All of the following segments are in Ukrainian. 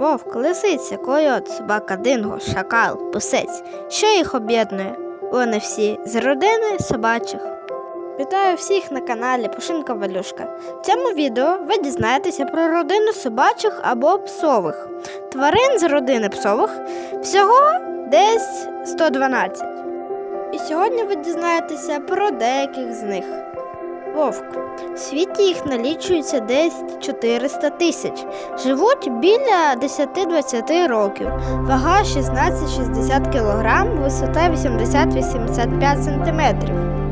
Вовк, лисиця, койот, собака, динго, шакал, пусець. Що їх об'єднує? Вони всі з родини собачих. Вітаю всіх на каналі Пушинка Валюшка. В цьому відео ви дізнаєтеся про родину собачих або псових. Тварин з родини псових всього десь 112. І сьогодні ви дізнаєтеся про деяких з них. Вовк. В світі їх налічується десь 400 тисяч. Живуть біля 10-20 років. Вага 16-60 кг, висота 80-85 см.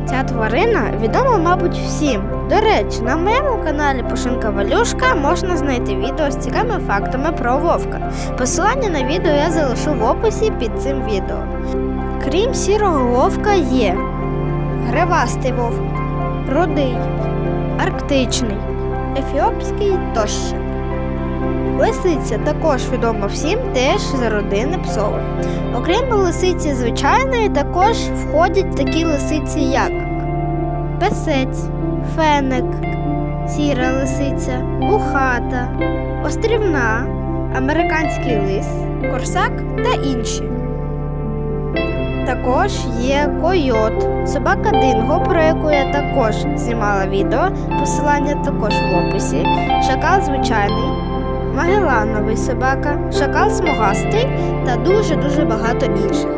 Ця тварина відома, мабуть, всім. До речі, на моєму каналі Пушинка Валюшка можна знайти відео з цікавими фактами про вовка. Посилання на відео я залишу в описі під цим відео. Крім сірого вовка, є гривастий вовк, рудий, арктичний, ефіопський тощо. Лисиця також відома всім теж з родини псових. Окрім лисиці звичайної, також входять такі лисиці, як песець, феник, сіра лисиця, ухата, острівна, американський лис, корсак та інші. Також є койот, собака Динго, про яку я також знімала відео, посилання також в описі, шакал звичайний, магелановий собака, шакал смугастий та дуже-дуже багато інших.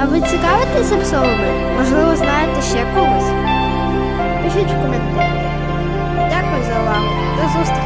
А ви цікавитеся псовими? Можливо, знаєте ще когось? Пишіть в коментарі. Дякую за увагу. До зустрічі!